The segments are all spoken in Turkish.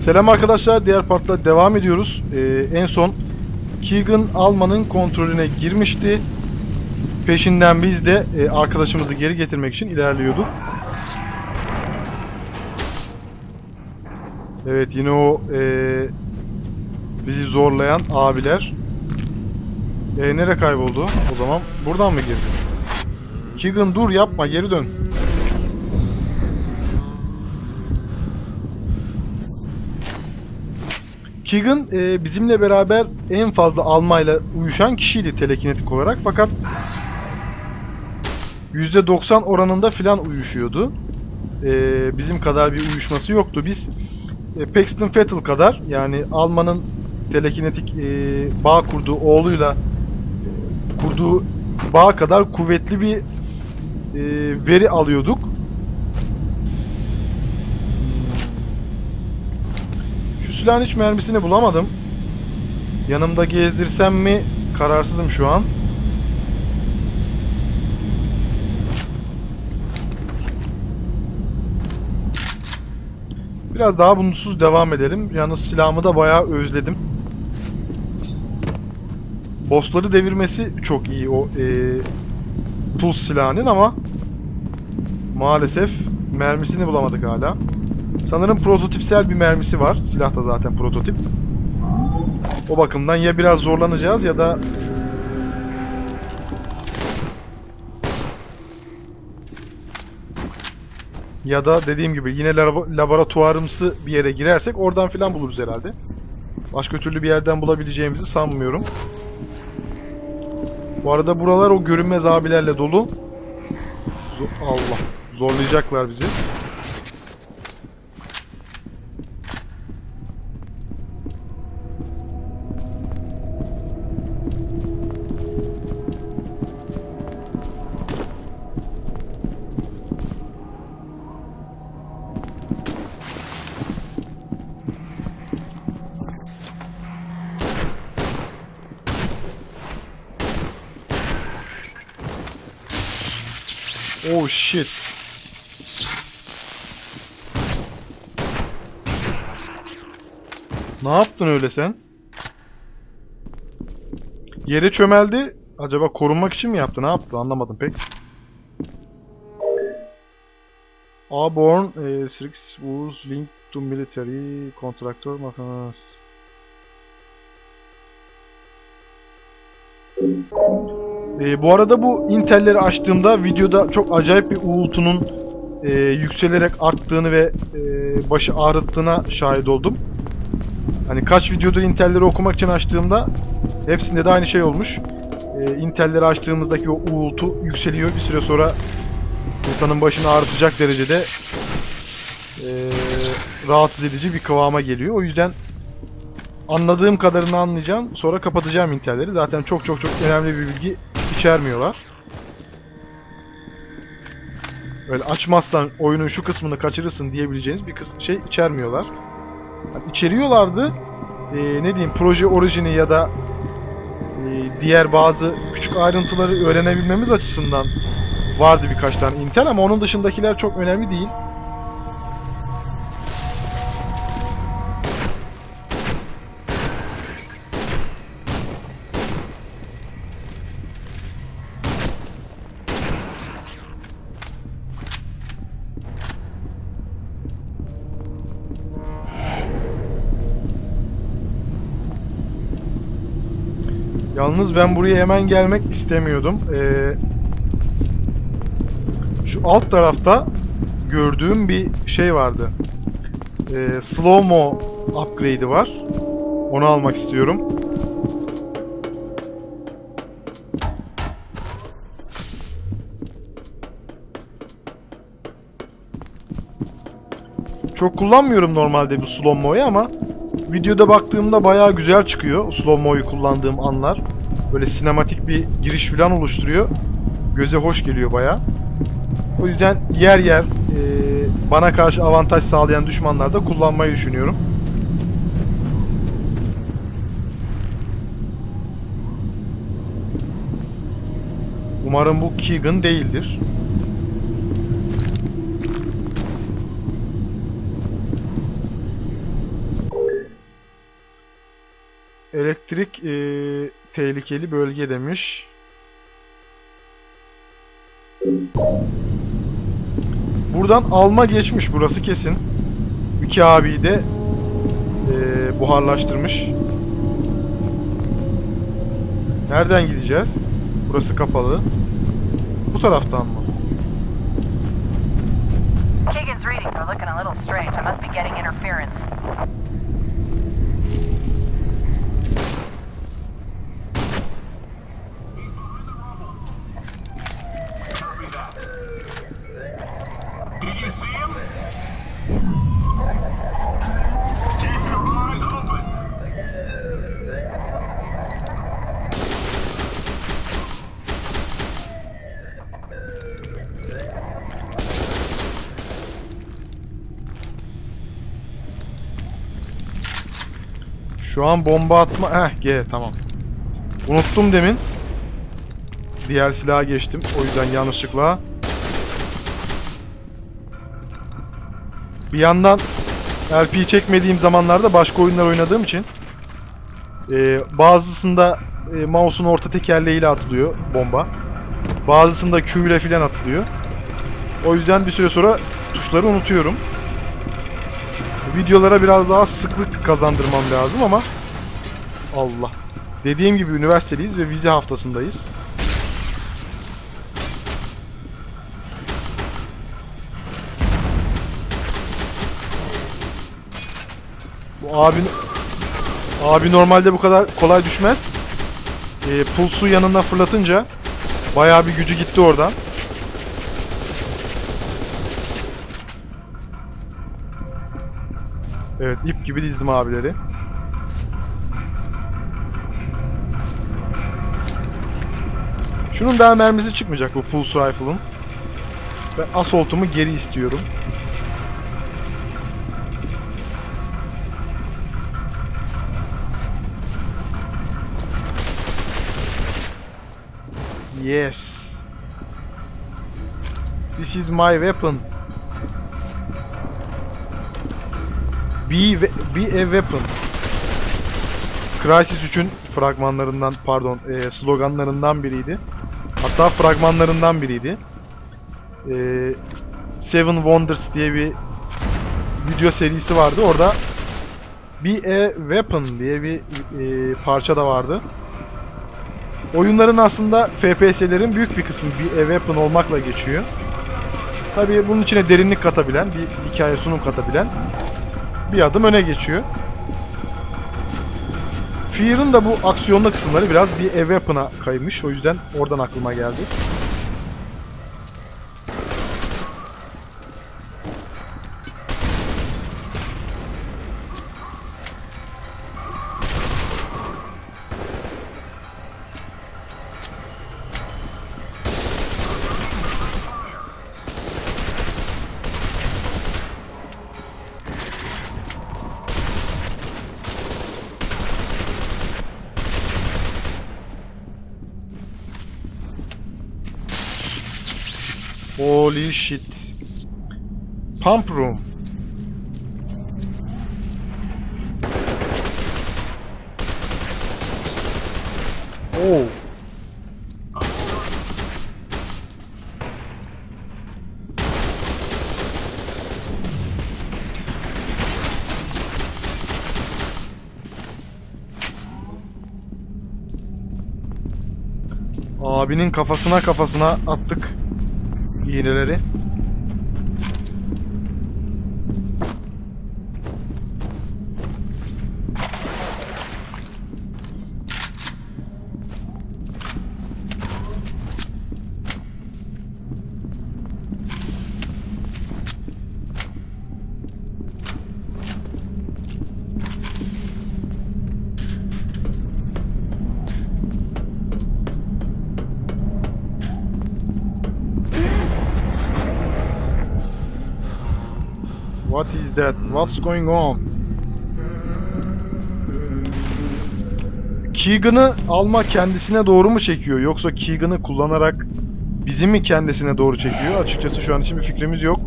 Selam arkadaşlar. Diğer partla devam ediyoruz. Ee, en son Keegan Alman'ın kontrolüne girmişti. Peşinden biz de e, arkadaşımızı geri getirmek için ilerliyorduk. Evet yine o e, bizi zorlayan abiler. E, nere kayboldu o zaman? Buradan mı girdi? Keegan dur yapma geri dön. Keegan e, bizimle beraber en fazla almayla uyuşan kişiydi telekinetik olarak fakat %90 oranında filan uyuşuyordu. E, bizim kadar bir uyuşması yoktu. Biz e, Paxton Fettel kadar yani Alman'ın telekinetik e, bağ kurduğu oğluyla e, kurduğu bağ kadar kuvvetli bir e, veri alıyorduk. Silahın hiç mermisini bulamadım. Yanımda gezdirsem mi kararsızım şu an. Biraz daha bunsuz devam edelim. Yalnız silahımı da bayağı özledim. Bossları devirmesi çok iyi o e, Tools silahının ama maalesef mermisini bulamadık hala. Sanırım prototipsel bir mermisi var. Silah da zaten prototip. O bakımdan ya biraz zorlanacağız ya da ya da dediğim gibi yine labo- laboratuvarımsı bir yere girersek oradan filan buluruz herhalde. Başka türlü bir yerden bulabileceğimizi sanmıyorum. Bu arada buralar o görünmez abilerle dolu. Allah. Zorlayacaklar bizi. Shit. Ne yaptın öyle sen? Yere çömeldi. Acaba korunmak için mi yaptı? Ne yaptı? Anlamadım pek. Aborn, e, Strix was linked to military contractor makinas. E, bu arada bu Intel'leri açtığımda videoda çok acayip bir uğultunun e, yükselerek arttığını ve e, başı ağrıttığına şahit oldum. Hani kaç videoda Intel'leri okumak için açtığımda hepsinde de aynı şey olmuş. E, Intel'leri açtığımızdaki o uğultu yükseliyor. Bir süre sonra insanın başını ağrıtacak derecede e, rahatsız edici bir kıvama geliyor. O yüzden anladığım kadarını anlayacağım. Sonra kapatacağım Intel'leri. Zaten çok çok çok önemli bir bilgi içermiyorlar. Böyle açmazsan oyunun şu kısmını kaçırırsın diyebileceğiniz bir kız şey içermiyorlar. Yani içeriyorlardı. Ee, ne diyeyim proje orijini ya da e, diğer bazı küçük ayrıntıları öğrenebilmemiz açısından vardı birkaç tane Intel ama onun dışındakiler çok önemli değil. Yalnız ben buraya hemen gelmek istemiyordum. Ee, şu alt tarafta gördüğüm bir şey vardı. Ee, Slow-mo upgrade'i var. Onu almak istiyorum. Çok kullanmıyorum normalde bu slow-mo'yu ama videoda baktığımda bayağı güzel çıkıyor slow-mo'yu kullandığım anlar. Böyle sinematik bir giriş falan oluşturuyor. Göze hoş geliyor bayağı. O yüzden yer yer e, bana karşı avantaj sağlayan düşmanlarda kullanmayı düşünüyorum. Umarım bu Keegan değildir. Elektrik e, tehlikeli bölge demiş. Buradan alma geçmiş burası kesin. Üki abi de e, buharlaştırmış. Nereden gideceğiz? Burası kapalı. Bu taraftan mı? Keegan's readings are looking a little strange. I must be getting interference. Şu an bomba atma... Heh G tamam. Unuttum demin. Diğer silaha geçtim. O yüzden yanlışlıkla. Bir yandan LP çekmediğim zamanlarda başka oyunlar oynadığım için e, bazısında e, mouse'un orta tekerleğiyle atılıyor bomba. Bazısında Q ile filan atılıyor. O yüzden bir süre sonra tuşları unutuyorum. Videolara biraz daha sıklık kazandırmam lazım ama Allah. Dediğim gibi üniversitedeyiz ve vize haftasındayız. Bu abi abi normalde bu kadar kolay düşmez. Ee, pulsu yanından fırlatınca bayağı bir gücü gitti oradan. Evet ip gibi dizdim abileri. Şunun daha mermisi çıkmayacak bu pulse rifle'ın. Ben assault'umu geri istiyorum. Yes. This is my weapon. Be, be a weapon. Crysis 3'ün fragmanlarından, pardon, e, sloganlarından biriydi. Hatta fragmanlarından biriydi. E, Seven Wonders diye bir video serisi vardı. Orada Be a Weapon diye bir e, parça da vardı. Oyunların aslında FPS'lerin büyük bir kısmı a Weapon olmakla geçiyor. Tabii bunun içine derinlik katabilen, bir hikaye sunum katabilen bir adım öne geçiyor. Fear'ın da bu aksiyonlu kısımları biraz bir ev weapon'a kaymış. O yüzden oradan aklıma geldi. Holy shit. Pump room. Oh. Abinin kafasına kafasına attık iğneleri. İs that? What's going on? Keegan'ı alma kendisine doğru mu çekiyor yoksa Keegan'ı kullanarak bizi mi kendisine doğru çekiyor? Açıkçası şu an için bir fikrimiz yok.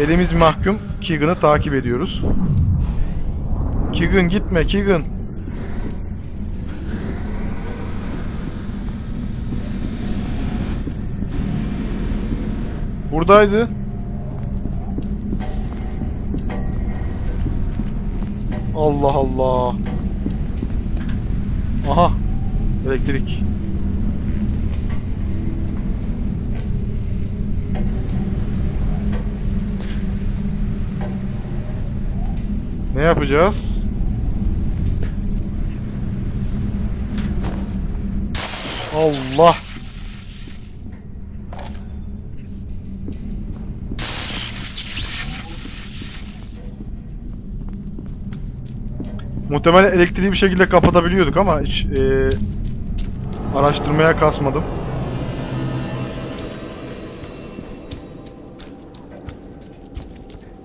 Elimiz mahkum. Keegan'ı takip ediyoruz. Keegan gitme Keegan. Buradaydı. Allah Allah. Aha. Elektrik. Ne yapacağız? Allah. Muhtemelen elektriği bir şekilde kapatabiliyorduk ama hiç eee, araştırmaya kasmadım.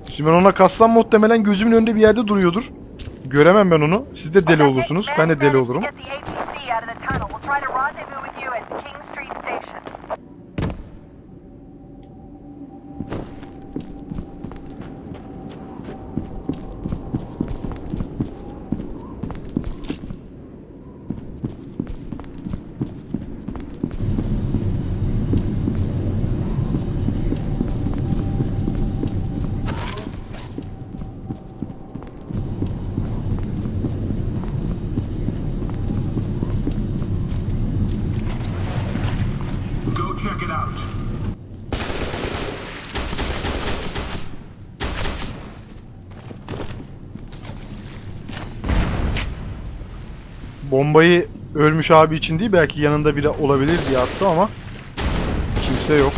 Şimdi ben ona kassam muhtemelen gözümün önünde bir yerde duruyordur. Göremem ben onu. Siz de deli olursunuz. Ben de deli olurum. Bombayı ölmüş abi için değil belki yanında biri olabilir diye attı ama kimse yok.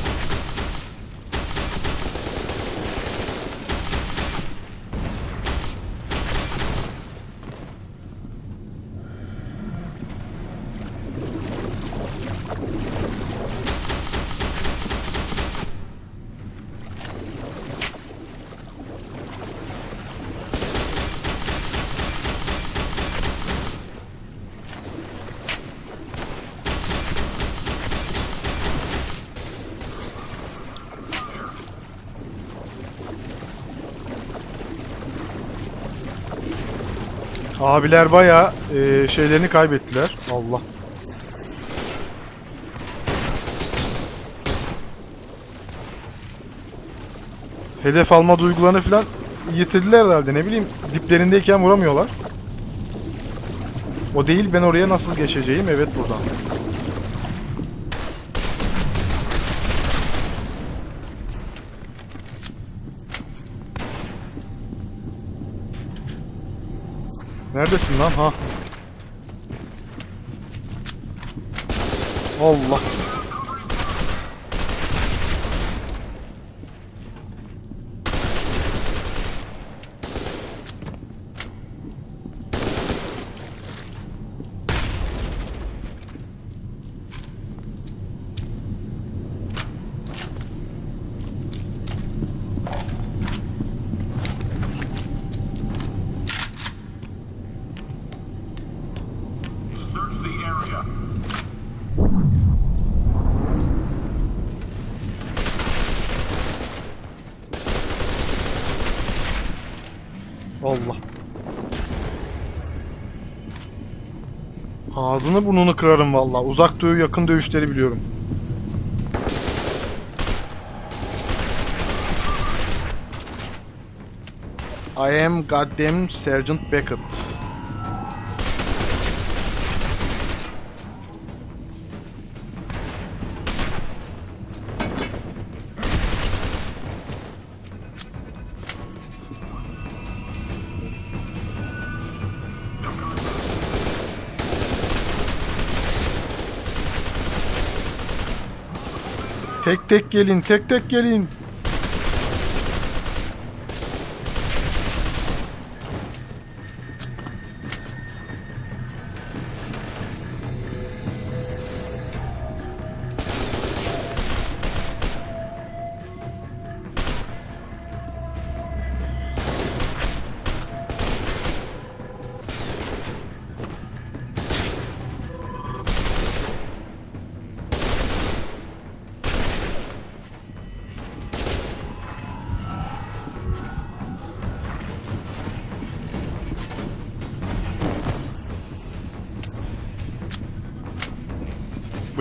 Abiler bayağı e, şeylerini kaybettiler. Allah. Hedef alma duygularını falan yitirdiler herhalde ne bileyim diplerindeyken vuramıyorlar. O değil ben oraya nasıl geçeceğim evet buradan. Neredesin lan ha? Allah. Ağzını burnunu kırarım valla. Uzak doğu yakın dövüşleri biliyorum. I am goddamn Sergeant Beckett. Tek tek gelin, tek tek gelin.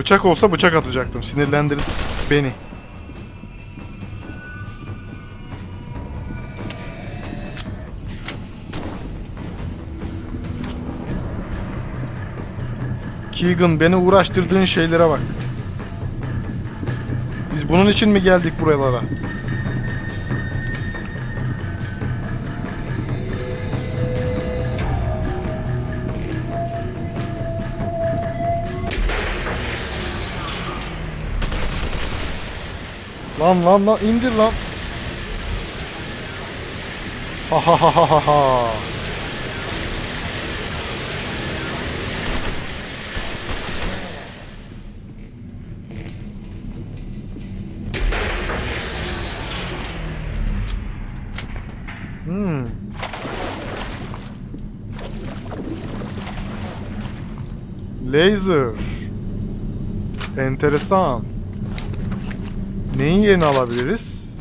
Bıçak olsa bıçak atacaktım. Sinirlendirdin beni. Keegan beni uğraştırdığın şeylere bak. Biz bunun için mi geldik buralara? Lan lan lan indir lan. Ha ha ha ha ha ha. Hmm. Laser. Enteresan. Neyin yerini alabiliriz?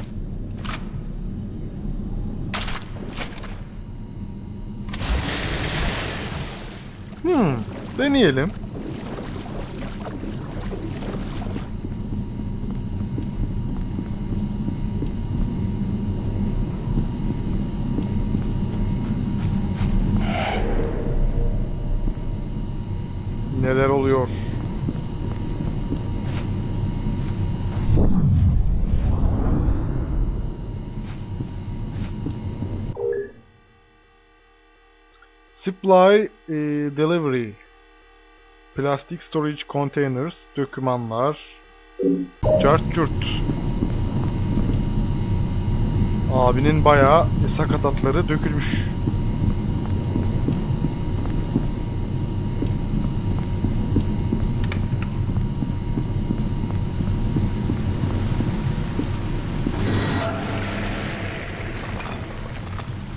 Hmm, deneyelim. Neler oluyor? Supply e, Delivery Plastic Storage Containers Dokümanlar Cart curt Abinin bayağı sakatatları dökülmüş.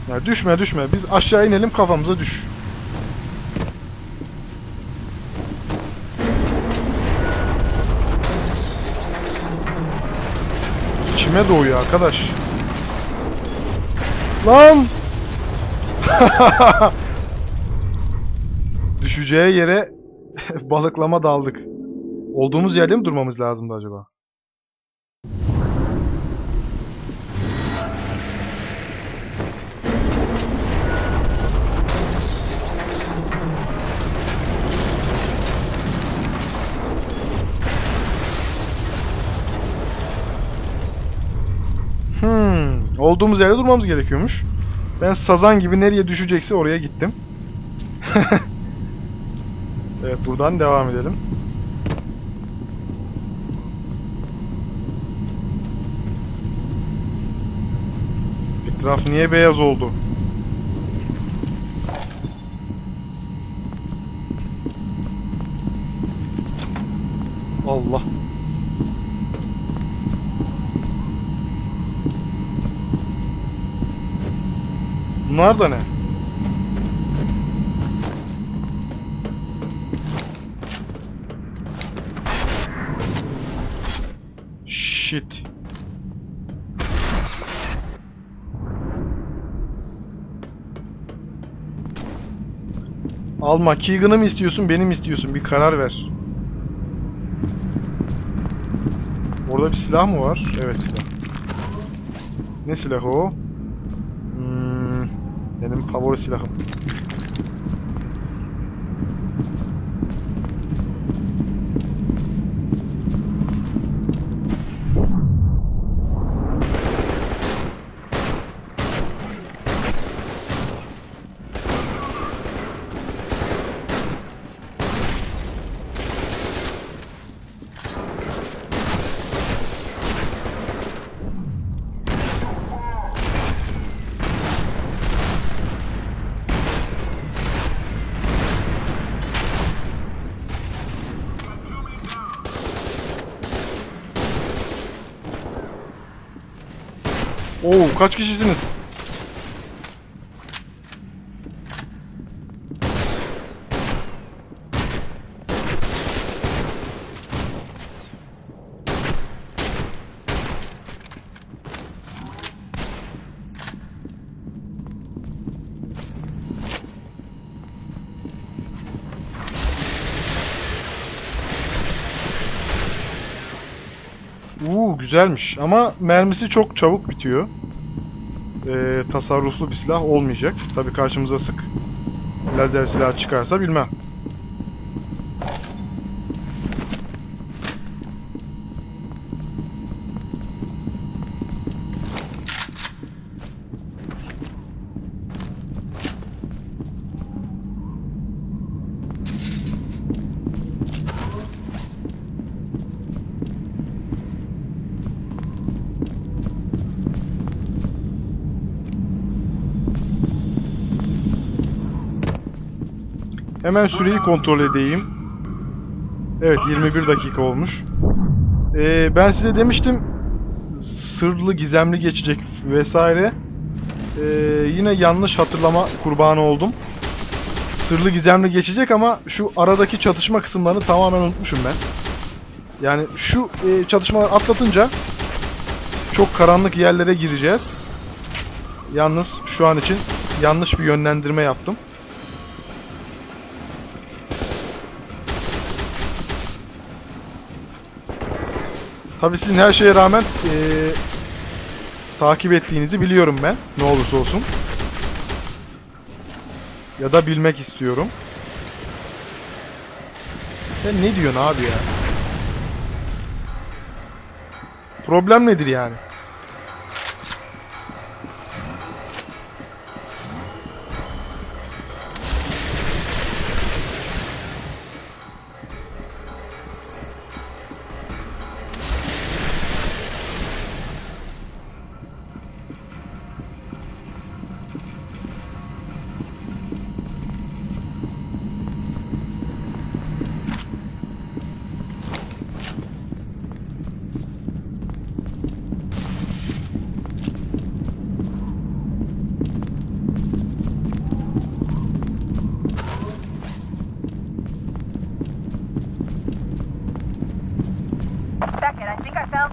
Ya düşme düşme. Biz aşağı inelim kafamıza düş. İçime doğuyor arkadaş. Lan! Düşeceği yere balıklama daldık. Olduğumuz yerde mi durmamız lazımdı acaba? Hmm, olduğumuz yerde durmamız gerekiyormuş. Ben sazan gibi nereye düşecekse oraya gittim. evet buradan devam edelim. Etraf niye beyaz oldu? Allah. Bunlar da ne? Shit. Alma. Keegan'ı mı istiyorsun, beni mi istiyorsun? Bir karar ver. Orada bir silah mı var? Evet silah. Ne silahı o? Benim favori silahım. kaç kişisiniz? Uuu güzelmiş ama mermisi çok çabuk bitiyor. Ee, tasarruflu bir silah olmayacak. Tabi karşımıza sık lazer silah çıkarsa bilmem. Hemen süreyi kontrol edeyim. Evet 21 dakika olmuş. Ee, ben size demiştim sırlı gizemli geçecek vesaire. Ee, yine yanlış hatırlama kurbanı oldum. Sırlı gizemli geçecek ama şu aradaki çatışma kısımlarını tamamen unutmuşum ben. Yani şu e, çatışmaları atlatınca çok karanlık yerlere gireceğiz. Yalnız şu an için yanlış bir yönlendirme yaptım. Tabii sizin her şeye rağmen eee, takip ettiğinizi biliyorum ben. Ne olursa olsun. Ya da bilmek istiyorum. Sen ne diyorsun abi ya? Problem nedir yani?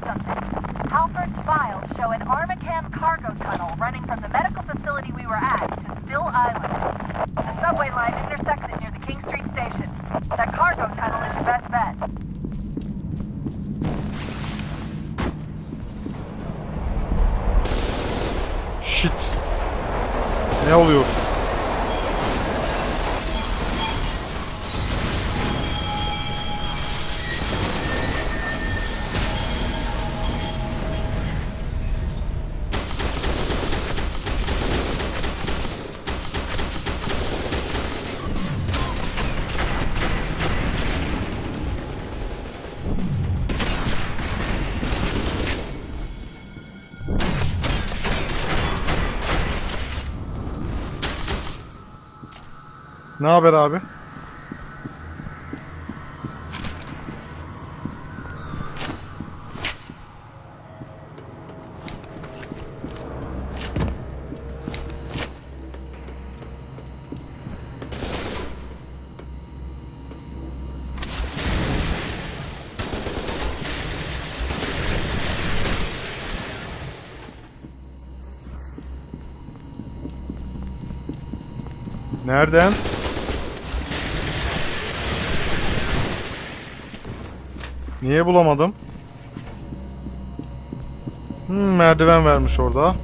Found something. Halford's files show an Armacam cargo tunnel running from the medical facility we were at to Still Island. The subway line intersects it near the King Street station. That cargo tunnel is your best bet. Shit. Ne oluyor? Ne haber abi? Nereden? Bulamadım? Hmm, merdiven vermiş orada.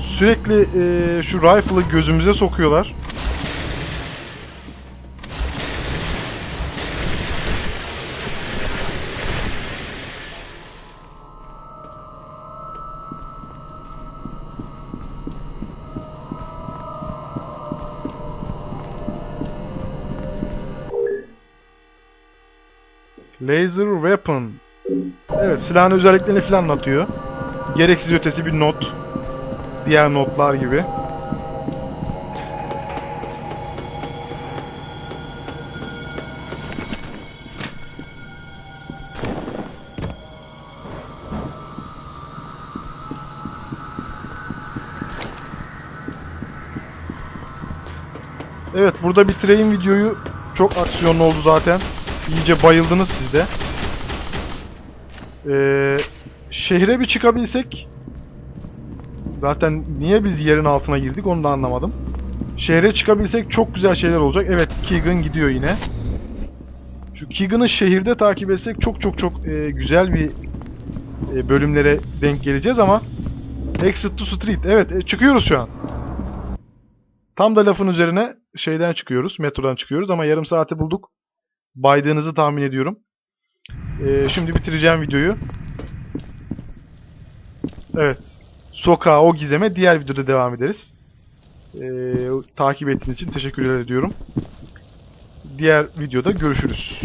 Sürekli eee, şu rifle'ı gözümüze sokuyorlar. Laser Weapon. Evet silahın özelliklerini falan anlatıyor. Gereksiz ötesi bir not. Diğer notlar gibi. Evet burada bitireyim videoyu. Çok aksiyonlu oldu zaten. İyice bayıldınız siz de. Ee, şehre bir çıkabilsek. Zaten niye biz yerin altına girdik onu da anlamadım. Şehre çıkabilsek çok güzel şeyler olacak. Evet Keegan gidiyor yine. Şu Keegan'ı şehirde takip etsek çok çok çok e, güzel bir e, bölümlere denk geleceğiz ama Exit to Street. Evet e, çıkıyoruz şu an. Tam da lafın üzerine şeyden çıkıyoruz. Metrodan çıkıyoruz ama yarım saati bulduk. Baydığınızı tahmin ediyorum. E, şimdi bitireceğim videoyu. Evet. Sokağa o gizeme diğer videoda devam ederiz. Ee, takip ettiğiniz için teşekkürler ediyorum. Diğer videoda görüşürüz.